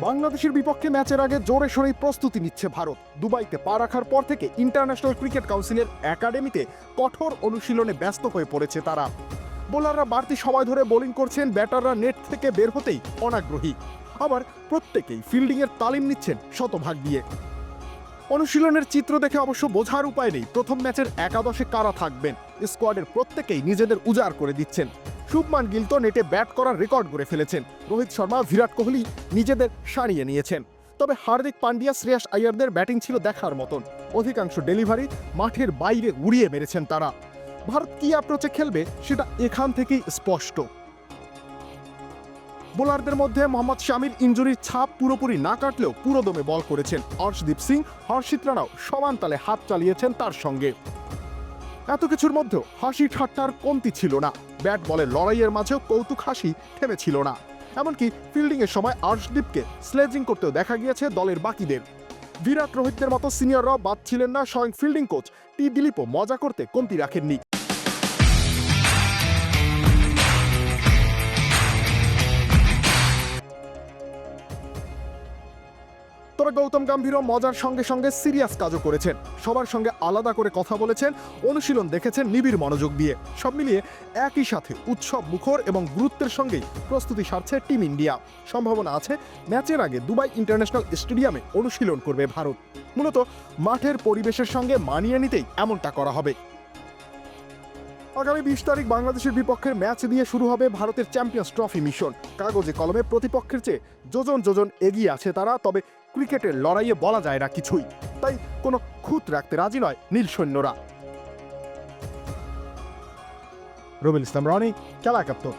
বাংলাদেশের বিপক্ষে ম্যাচের আগে জোরে সোরেই প্রস্তুতি নিচ্ছে ভারত। দুবাইতে পা রাখার পর থেকে ইন্টারন্যাশনাল ক্রিকেট কাউন্সিলের একাডেমিতে কঠোর অনুশীলনে ব্যস্ত হয়ে পড়েছে তারা। বোলাররা বাড়তি সময় ধরে বোলিং করছেন, ব্যাটাররা নেট থেকে বের হতেই অনাগ্রহী। আবার প্রত্যেকেই ফিল্ডিংয়ের তালিম নিচ্ছেন শতভাগ দিয়ে। অনুশীলনের চিত্র দেখে অবশ্য বোঝার উপায় নেই। প্রথম ম্যাচের একাদশে কারা থাকবেন? স্কোয়াডের প্রত্যেকেই নিজেদের উজাড় করে দিচ্ছেন। শুভমান গিল তো নেটে ব্যাট করার রেকর্ড গড়ে ফেলেছেন। রোহিত শর্মা, বিরাট কোহলি নিজেদের সারিয়ে নিয়েছেন। তবে হার্দিক পান্ডিয়া, শ্রেয়াস আয়ারদের ব্যাটিং ছিল দেখার মতন। অধিকাংশ ডেলিভারি মাঠের বাইরে উড়িয়ে মেরেছেন তারা। ভারত কি অ্যাপ্রোচে খেলবে সেটা এখান থেকেই স্পষ্ট। বোলারদের মধ্যে মোহাম্মদ শামির ইঞ্জুরির ছাপ পুরোপুরি না কাটলেও পুরোদমে বল করেছেন অর্শদীপ সিং। হর্ষিত রানাও সমান তালে হাত চালিয়েছেন তার সঙ্গে। এত কিছুর মধ্যেও হাসি ঠাট্টার কমতি ছিল না। ব্যাট বলের লড়াইয়ের মাঝেও কৌতুক হাসি থেমেছিল না। এমনকি ফিল্ডিংয়ের সময় আর্শদীপকে স্লেজিং করতেও দেখা গিয়েছে দলের বাকিদের। বিরাট রোহিতদের মতো সিনিয়ররাও বাদ ছিলেন না, স্বয়ং ফিল্ডিং কোচ টি দিলীপও মজা করতে কমতি রাখেননি। তবে গৌতম গম্ভীরও মজার সঙ্গে সঙ্গে সিরিয়াস কাজও করেছেন। সবার সঙ্গে আলাদা করে কথা বলেছেন, অনুশীলন দেখেছেন নিবিড় মনোযোগ দিয়ে। সব মিলিয়ে একই সাথে উৎসব মুখর এবং গুরুত্বের সঙ্গেই প্রস্তুতি সারছে টিম ইন্ডিয়া। সম্ভাবনা আছে, ম্যাচের আগে দুবাই ইন্টারন্যাশনাল স্টেডিয়ামে অনুশীলন করবে ভারত। মূলত মাঠের পরিবেশের সঙ্গে মানিয়ে নিতেই এমনটা করা হবে। আগামী বিশ তারিখ বাংলাদেশের বিপক্ষের ম্যাচ দিয়ে শুরু হবে ভারতের চ্যাম্পিয়ন্স ট্রফি মিশন। কাগজে কলমে প্রতিপক্ষের চেয়ে যোজন যোজন এগিয়ে আছে তারা, তবে ক্রিকেটের লড়াইয়ে বলা যায় না কিছুই। তাই কোনো খুঁত রাখতে রাজি নয় নীল সৈন্যরা। রবিল ইসলাম রনি, খেলা একাত্তর।